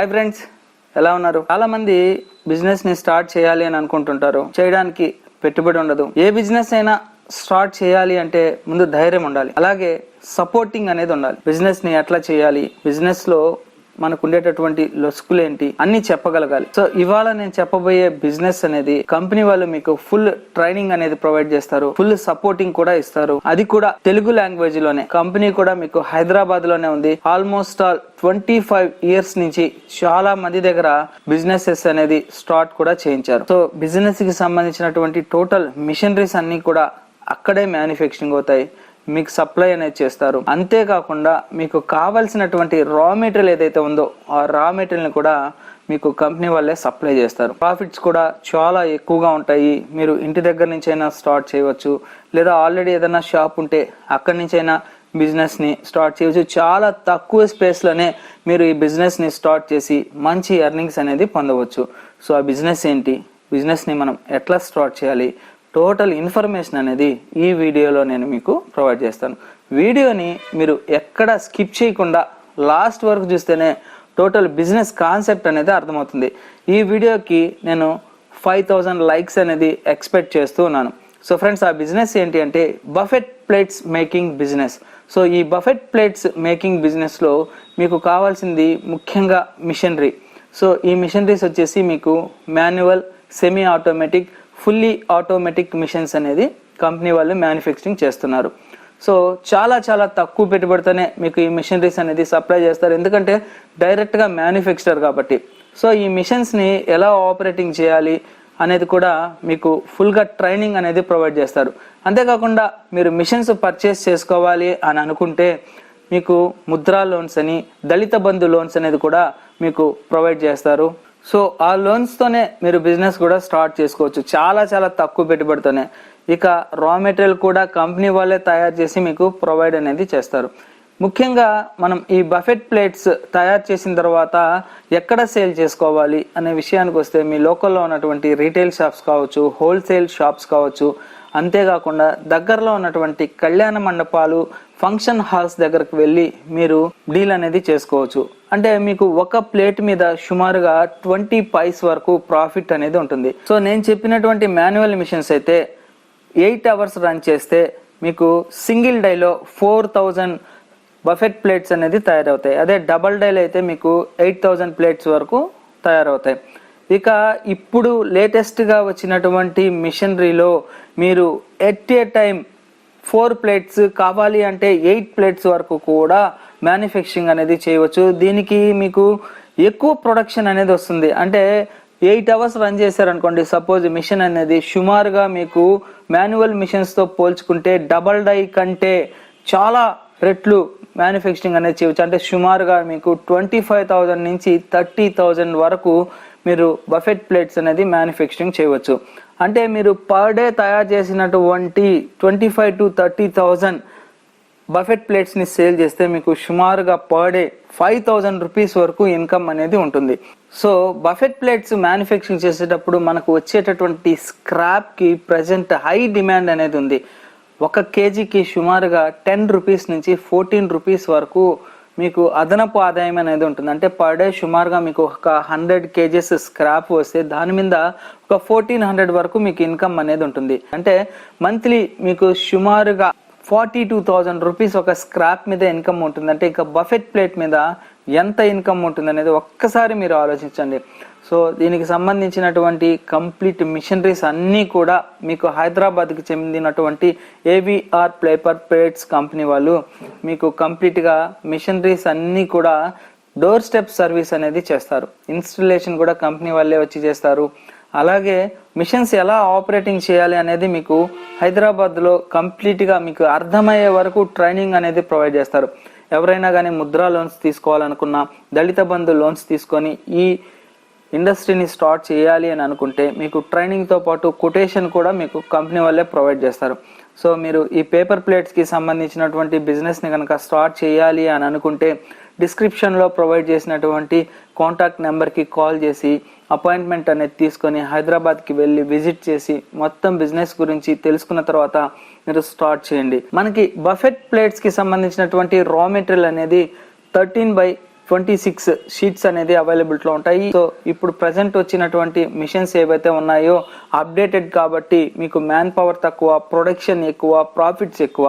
Hi friends ఎలా ఉన్నారు? చాలా మంది బిజినెస్ని స్టార్ట్ చేయాలి అని అనుకుంటుంటారు. చేయడానికి పెట్టుబడి ఉండదు. ఏ బిజినెస్ అయినా స్టార్ట్ చేయాలి అంటే ముందు ధైర్యం ఉండాలి. అలాగే సపోర్టింగ్ అనేది ఉండాలి. బిజినెస్ని ఎట్లా చేయాలి? బిజినెస్లో మనకు ఉండేటటువంటి లొసుకులు ఏంటి అన్ని చెప్పగలగాలి. సో ఇవాళ నేను చెప్పబోయే బిజినెస్ అనేది కంపెనీ వాళ్ళు మీకు ఫుల్ ట్రైనింగ్ అనేది ప్రొవైడ్ చేస్తారు. ఫుల్ సపోర్టింగ్ కూడా ఇస్తారు. అది కూడా తెలుగు లాంగ్వేజ్లోనే. కంపెనీ కూడా మీకు హైదరాబాద్లోనే ఉంది. Almost all twenty five years నుంచి చాలా మంది దగ్గర బిజినెసెస్ అనేది స్టార్ట్ కూడా చేయించారు. సో బిజినెస్కి సంబంధించినటువంటి టోటల్ మిషనరీస్ అన్ని కూడా అక్కడే మ్యానుఫ్యాక్చరింగ్ అవుతాయి. మీకు సప్లై అనేది చేస్తారు. అంతేకాకుండా మీకు కావాల్సినటువంటి రా మెటీరియల్ ఏదైతే ఉందో ఆ రా మెటీరియల్ని కూడా మీకు కంపెనీ వాళ్ళే సప్లై చేస్తారు. ప్రాఫిట్స్ కూడా చాలా ఎక్కువగా ఉంటాయి. మీరు ఇంటి దగ్గర నుంచి అయినా స్టార్ట్ చేయవచ్చు. లేదా ఆల్రెడీ ఏదైనా షాప్ ఉంటే అక్కడి నుంచి అయినా స్టార్ట్ చేయవచ్చు. చాలా తక్కువ స్పేస్లోనే మీరు ఈ బిజినెస్ని స్టార్ట్ చేసి మంచి ఎర్నింగ్స్ అనేది పొందవచ్చు. సో ఆ బిజినెస్ ఏంటి? బిజినెస్ని మనం ఎట్లా స్టార్ట్ చేయాలి? టోటల్ ఇన్ఫర్మేషన్ అనేది ఈ వీడియోలో నేను మీకు ప్రొవైడ్ చేస్తాను. వీడియోని మీరు ఎక్కడ స్కిప్ చేయకుండా లాస్ట్ వరకు చూస్తేనే టోటల్ బిజినెస్ కాన్సెప్ట్ అనేది అర్థమవుతుంది. ఈ వీడియోకి నేను ఫైవ్ థౌజండ్ లైక్స్ అనేది ఎక్స్పెక్ట్ చేస్తూ ఉన్నాను. సో ఫ్రెండ్స్ ఆ బిజినెస్ ఏంటి అంటే buffet plates making business. So ఈ బఫెట్ ప్లేట్స్ మేకింగ్ బిజినెస్లో మీకు కావాల్సింది ముఖ్యంగా మిషనరీ. సో ఈ మిషనరీస్ వచ్చేసి మీకు manual semi automatic fully automatic machines అనేది కంపెనీ వాళ్ళు మ్యానుఫ్యాక్చరింగ్ చేస్తున్నారు. సో చాలా చాలా తక్కువ పెట్టుబడితోనే మీకు ఈ మిషనరీస్ అనేది సప్లై చేస్తారు. ఎందుకంటే డైరెక్ట్గా మ్యానుఫ్యాక్చరర్ కాబట్టి. సో ఈ మిషన్స్ని ఎలా ఆపరేటింగ్ చేయాలి అనేది కూడా మీకు ఫుల్గా ట్రైనింగ్ అనేది ప్రొవైడ్ చేస్తారు. అంతేకాకుండా మీరు మిషన్స్ పర్చేస్ చేసుకోవాలి అని అనుకుంటే మీకు ముద్రా లోన్స్ అని దళిత బంధు లోన్స్ అనేది కూడా మీకు ప్రొవైడ్ చేస్తారు. సో ఆ లోన్స్తోనే మీరు బిజినెస్ కూడా స్టార్ట్ చేసుకోవచ్చు. చాలా చాలా తక్కువ పెట్టుబడితోనే. ఇక రా మెటీరియల్ కూడా కంపెనీ వాళ్ళే తయారు చేసి మీకు ప్రొవైడ్ అనేది చేస్తారు. ముఖ్యంగా మనం ఈ బఫెట్ ప్లేట్స్ తయారు చేసిన తర్వాత ఎక్కడ సేల్ చేసుకోవాలి అనే విషయానికి వస్తే మీ లోకల్లో ఉన్నటువంటి రీటైల్ షాప్స్ కావచ్చు హోల్సేల్ షాప్స్ కావచ్చు అంతేకాకుండా దగ్గరలో ఉన్నటువంటి కళ్యాణ మండపాలు ఫంక్షన్ హాల్స్ దగ్గరకు వెళ్ళి మీరు డీల్ అనేది చేసుకోవచ్చు. అంటే మీకు ఒక ప్లేట్ మీద సుమారుగా ట్వంటీ పైస్ వరకు ప్రాఫిట్ అనేది ఉంటుంది. సో నేను చెప్పినటువంటి మాన్యువల్ మిషన్స్ అయితే ఎయిట్ అవర్స్ రన్ చేస్తే మీకు సింగిల్ డైలో ఫోర్ థౌజండ్ బఫెట్ ప్లేట్స్ అనేది తయారవుతాయి. అదే డబల్ డైలో అయితే మీకు ఎయిట్ థౌజండ్ ప్లేట్స్ వరకు తయారవుతాయి. ఇక ఇప్పుడు లేటెస్ట్గా వచ్చినటువంటి మిషనరీలో మీరు at a time four plates కావాలి అంటే ఎయిట్ ప్లేట్స్ వరకు కూడా మ్యానుఫ్యాక్చరింగ్ అనేది చేయవచ్చు. దీనికి మీకు ఎక్కువ ప్రొడక్షన్ అనేది వస్తుంది. అంటే ఎయిట్ అవర్స్ రన్ చేశారనుకోండి సపోజ్ మిషన్ అనేది సుమారుగా మీకు మాన్యువల్ మిషన్స్తో పోల్చుకుంటే డబల్ డై కంటే చాలా రెట్లు మ్యానుఫ్యాక్చరింగ్ అనేది చేయవచ్చు. అంటే సుమారుగా మీకు ట్వంటీ ఫైవ్ థౌజండ్ నుంచి థర్టీ థౌజండ్ వరకు మీరు బఫెట్ ప్లేట్స్ అనేది మ్యానుఫ్యాక్చరింగ్ చేయవచ్చు. అంటే మీరు పర్ డే తయారు చేసినటువంటి twenty five to thirty thousand buffet ప్లేట్స్ని sale చేస్తే మీకు సుమారుగా per day five thousand rupees వరకు ఇన్కమ్ అనేది ఉంటుంది. సో బఫెట్ ప్లేట్స్ మ్యానుఫ్యాక్చరింగ్ చేసేటప్పుడు మనకు వచ్చేటటువంటి స్క్రాప్కి ప్రజెంట్ హై డిమాండ్ అనేది ఉంది. ఒక కేజీకి సుమారుగా టెన్ రూపీస్ నుంచి ఫోర్టీన్ రూపీస్ వరకు మీకు అదనపు ఆదాయం అనేది ఉంటుంది. అంటే పర్ డే సుమారుగా మీకు ఒక హండ్రెడ్ కేజెస్ స్క్రాప్ వస్తే దాని మీద ఒక ఫోర్టీన్ హండ్రెడ్ వరకు మీకు ఇన్కమ్ అనేది ఉంటుంది. అంటే మంత్లీ మీకు సుమారుగా ఫార్టీ టూ థౌజండ్ రూపీస్ ఒక స్క్రాప్ మీద ఇన్కమ్ ఉంటుంది. అంటే ఇంకా బఫెట్ ప్లేట్ మీద ఎంత ఇన్కమ్ ఉంటుంది అనేది ఒక్కసారి మీరు ఆలోచించండి. సో దీనికి సంబంధించినటువంటి కంప్లీట్ మిషనరీస్ అన్నీ కూడా మీకు హైదరాబాద్కి చెందినటువంటి ఏవిఆర్ ప్లేపర్ ప్లేట్స్ కంపెనీ వాళ్ళు మీకు కంప్లీట్గా మిషనరీస్ అన్నీ కూడా డోర్ స్టెప్ సర్వీస్ అనేది చేస్తారు. ఇన్స్టలేషన్ కూడా కంపెనీ వాళ్ళే వచ్చి చేస్తారు. అలాగే మిషన్స్ ఎలా ఆపరేటింగ్ చేయాలి అనేది మీకు హైదరాబాద్లో కంప్లీట్గా మీకు అర్థమయ్యే వరకు ట్రైనింగ్ అనేది ప్రొవైడ్ చేస్తారు. ఎవరైనా కానీ ముద్రా లోన్స్ తీసుకోవాలనుకున్నా దళిత బంధు లోన్స్ తీసుకొని ఈ ఇండస్ట్రీని స్టార్ట్ చేయాలి అని అనుకుంటే మీకు ట్రైనింగ్తో పాటు కొటేషన్ కూడా మీకు కంపెనీ వాళ్ళే ప్రొవైడ్ చేస్తారు. సో మీరు ఈ పేపర్ ప్లేట్స్కి సంబంధించినటువంటి బిజినెస్ని కనుక స్టార్ట్ చేయాలి అని అనుకుంటే డిస్క్రిప్షన్లో ప్రొవైడ్ చేసినటువంటి కాంటాక్ట్ నెంబర్కి కాల్ చేసి అపాయింట్మెంట్ అనేది తీసుకొని హైదరాబాద్కి వెళ్ళి విజిట్ చేసి మొత్తం బిజినెస్ గురించి తెలుసుకున్న తర్వాత మీరు స్టార్ట్ చేయండి. మనకి బఫెట్ ప్లేట్స్కి సంబంధించినటువంటి రా మెటీరియల్ అనేది thirteen by twenty six sheets అనేది అవైలబిలిటీలో ఉంటాయి. సో ఇప్పుడు ప్రజెంట్ వచ్చినటువంటి మిషన్స్ ఏవైతే ఉన్నాయో అప్డేటెడ్ కాబట్టి మీకు మ్యాన్ పవర్ తక్కువ ప్రొడక్షన్ ఎక్కువ ప్రాఫిట్స్ ఎక్కువ.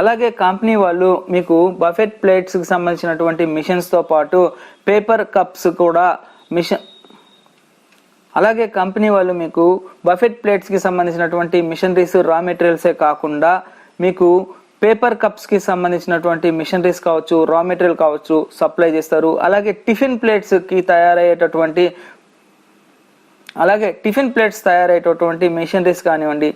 అలాగే కంపెనీ వాళ్ళు మీకు బఫెట్ ప్లేట్స్కి సంబంధించినటువంటి మిషన్స్తో పాటు పేపర్ కప్స్ కూడా మిషన్ అలాగే కంపెనీ వాళ్ళు మీకు బఫెట్ ప్లేట్స్కి సంబంధించినటువంటి మిషనరీస్ రా మెటీరియల్సే కాకుండా మీకు పేపర్ కప్స్కి సంబంధించినటువంటి మిషనరీస్ కావచ్చు రా మెటీరియల్ కావచ్చు సప్లై చేస్తారు. అలాగే టిఫిన్ ప్లేట్స్కి తయారయ్యేటటువంటి అలాగే టిఫిన్ ప్లేట్స్ తయారయ్యేటటువంటి మిషనరీస్ కానివ్వండి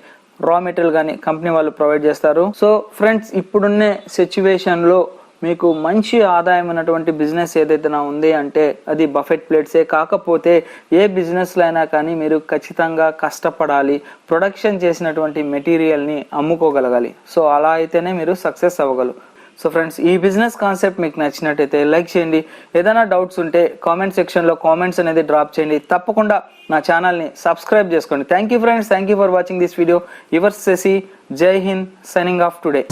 రా మెటీరియల్ కానీ కంపెనీ వాళ్ళు ప్రొవైడ్ చేస్తారు. సో ఫ్రెండ్స్ ఇప్పుడున్న సిచ్యువేషన్లో మీకు మంచి ఆదాయం ఉన్నటువంటి బిజినెస్ ఏదైతే ఉంది అంటే అది బఫెట్ ప్లేట్సే. కాకపోతే ఏ బిజినెస్లో అయినా కానీ మీరు ఖచ్చితంగా కష్టపడాలి. ప్రొడక్షన్ చేసినటువంటి మెటీరియల్ని అమ్ముకోగలగాలి. సో అలా అయితేనే మీరు సక్సెస్ అవ్వగలరు. సో ఫ్రెండ్స్ ఈ బిజినెస్ కాన్సెప్ట్ మీకు నచ్చినట్టయితే లైక్ చేయండి. ఏదైనా డౌట్స్ ఉంటే కామెంట్ సెక్షన్లో కామెంట్స్ అనేది డ్రాప్ చేయండి. తప్పకుండా నా ఛానల్ని సబ్స్క్రైబ్ చేసుకోండి. Thank you friends thank you for watching this video your సెసి జై హింద్ సైనింగ్ ఆఫ్ టుడే